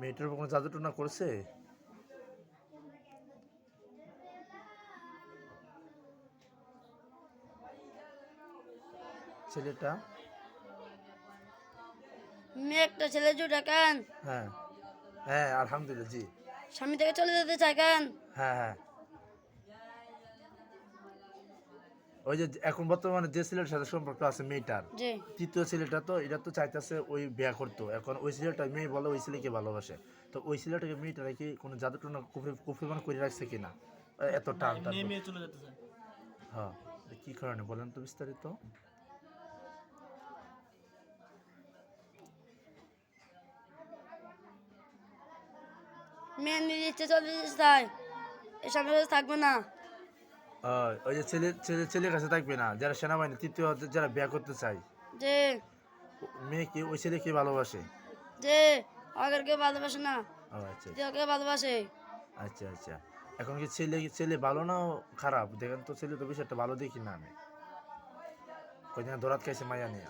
মেয়েটার উপর কোনো জাদু করেছে? করছে ছেলেটা? মেয়ে একটা ছেলে জুটা কেন? হ্যাঁ। হ্যাঁ আলহামদুলিল্লাহ জি। স্বামী থেকে চলে যেতে চায় কেন? হ্যাঁ হ্যাঁ। ওই যে এখন বর্তমানে যে ছেলের সাথে সম্পর্ক আছে মেয়েটার তৃতীয় ছেলেটা তো এটা তো চাইতেছে ওই বিয়া করতো। এখন ওই ছেলেটা মেয়ে বলে ওই ছেলেকে ভালোবাসে। তো ওই ছেলেটাকে মেয়েটা কি কোনো জাদু টনা কুফরি কুফরিমান করে রাখছে কিনা? এত টান টান হ্যাঁ কি কারণে বলেন তো বিস্তারিত? মেয়ে নিজে ইচ্ছে চলে যেতে চায় এ থাকবে না। ওই যে ছেলে ছেলে ছেলের কাছে থাকবে না যারা সেনাবাহিনী তৃতীয় যারা বিয়া করতে চায়। যে। মেয়েকে ওই ছেলেকে ভালোবাসে? যে আগের কেউ ভালোবাসে না। ও আচ্ছা। কেউ ভালোবাসে। আচ্ছা আচ্ছা। এখন কি ছেলে ছেলে ভালো না খারাপ? দেখেন তো ছেলে তো বেশি একটা ভালো দেখি না আমি। কয়দিন দরাত খাইছে মায়া নিয়ে।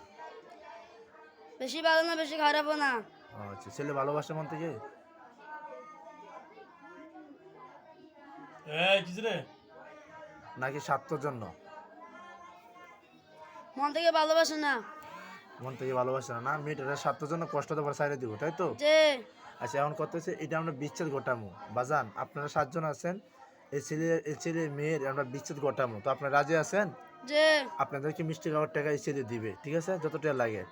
বেশি ভালো না বেশি খারাপও না। ও আচ্ছা। ছেলে ভালোবাসে মন থেকে? এই কিছু রে নাকি স্বার্থর জন্য? মন থেকে ভালোবাসে না। মন থেকে ভালোবাসে না। মেয়েটার স্বার্থের জন্য কষ্ট দেবার সাইডে দিব তাই তো? আচ্ছা এখন কত হচ্ছে এটা আমরা বিচ্ছেদ ঘটামো। বাজান আপনারা সাতজন আছেন এই ছেলে এই ছেলে মেয়ের আমরা বিচ্ছেদ ঘটামো। তো আপনারা রাজি আছেন? আপনাদেরকে মিষ্টি খাওয়ার টাকা এই ছেলে দিবে ঠিক আছে? যত টাকা লাগে।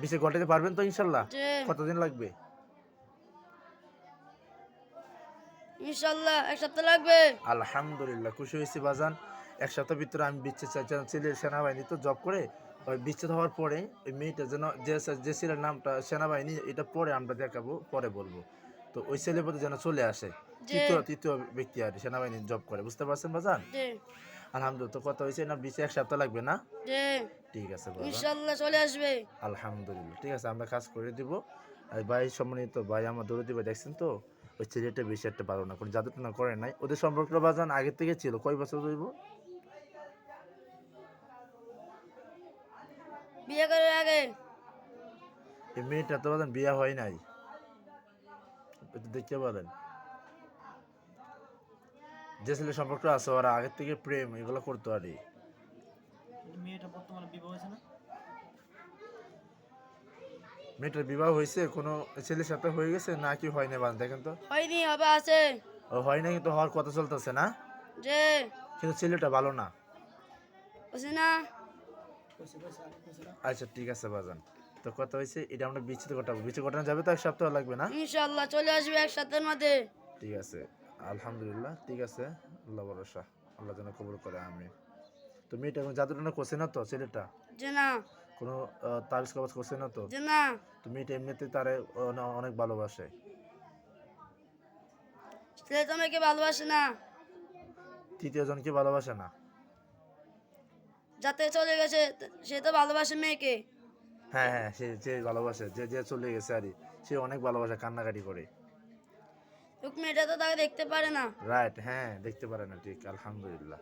বিচ্ছেদ ঘটাতে পারবেন তো ইনশাল্লাহ? কতদিন লাগবে? ইনশাল্লাহ এক সপ্তাহ লাগবে। আলহামদুলিল্লাহ খুশি হয়েছি বাজান। এক সপ্তাহের ভিতরে আমি বিচ্ছেদ চাই যেন ছেলে সেনাবাহিনী তো জব করে ওই বিচ্ছেদ হওয়ার পরে ওই মেয়েটা যেন যে যে ছেলের নামটা সেনাবাহিনী এটা পরে আমরা দেখাবো পরে বলব। তো ওই ছেলের প্রতি যেন চলে আসে তৃতীয় তৃতীয় ব্যক্তি আর সেনাবাহিনী জব করে বুঝতে পারছেন বাজান? আলহামদুলিল্লাহ তো কত হয়েছে না বিচে এক সপ্তাহ লাগবে না? ঠিক আছে বাবা ইনশাল্লাহ চলে আসবে। আলহামদুলিল্লাহ ঠিক আছে আমরা কাজ করে দিব। আর ভাই সম্মানিত ভাই আমার দৌড়ে ভাই দেখছেন তো? ওই ছেলেটা বেশি একটা ভালো না কোনো জাদু টানা করে নাই। ওদের সম্পর্ক বাজান আগের থেকে ছিল কয় বছর ধরব বিয়ে করার আগে। এই মেয়েটা তো বাজান বিয়ে হয় নাই। দেখতে বলেন যে ছেলে সম্পর্ক আছে ওরা আগের থেকে প্রেম এগুলো করতো আর এই মেয়েটা বর্তমানে বিবাহ হয়েছে না? মেয়েটার বিবাহ হয়েছে কোনো ছেলের সাথে হয়ে গেছে না কি হয় না বাজান দেখেন তো। হয়নি হবে আছে। ও হয় না কিন্তু হওয়ার কথা চলতেছে না? যে। কিন্তু ছেলেটা ভালো না। বুঝি না। আচ্ছা ঠিক আছে বাজান। তো কথা হয়েছে এটা আমরা বিচ্ছিত ঘটাবো। বিচ্ছিত ঘটানো যাবে তো এক সপ্তাহ লাগবে না? ইনশাল্লাহ চলে আসবে এক সপ্তাহের মধ্যে। ঠিক আছে। আলহামদুলিল্লাহ ঠিক আছে। আল্লাহ ভরসা। আল্লাহ যেন কবুল করে আমি তো মেয়েটা কোনো জাদুটনা করছে না তো ছেলেটা? যে না। কোনো তাবিজ কবাজ করছে না তো? না। তো মেয়েটা এমনিতে তারে অনেক ভালোবাসে। ছেলে তো আমাকে ভালোবাসে না। তৃতীয় জনকে ভালোবাসে না? যাতে চলে গেছে সে তো ভালোবাসে মেয়েকে। হ্যাঁ হ্যাঁ সে যে ভালোবাসে যে যে চলে গেছে আরই সে অনেক ভালোবাসে কান্নাকাটি করে। মেয়েটা তো তাকে দেখতে পারে না। রাইট হ্যাঁ দেখতে পারে না ঠিক আলহামদুলিল্লাহ।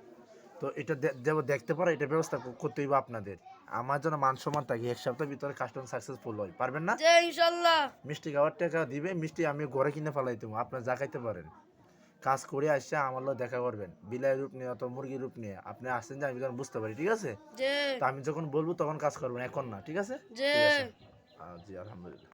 তো এটা দেখতে পারে এটা ব্যবস্থা কর- করতে হইব আপনাদের। আমার জন্য মান সম্মান থাকি এক সপ্তাহের ভিতরে কাস্টমার সাকসেসফুল হয় পারবেন না? ইনশাল্লাহ। মিষ্টি খাওয়ার টাকা দিবে মিষ্টি আমি ঘরে কিনে ফেলাই দেবো আপনার যা খাইতে পারেন। কাজ করে আসছে আমার লোক দেখা করবেন। বিলাই রূপ নিয়ে অথবা মুরগির রূপ নিয়ে আপনি আসছেন যে আমি যখন বুঝতে পারি ঠিক আছে? তো আমি যখন বলব তখন কাজ করবেন এখন না ঠিক আছে? ঠিক আছে। জি আলহামদুলিল্লাহ।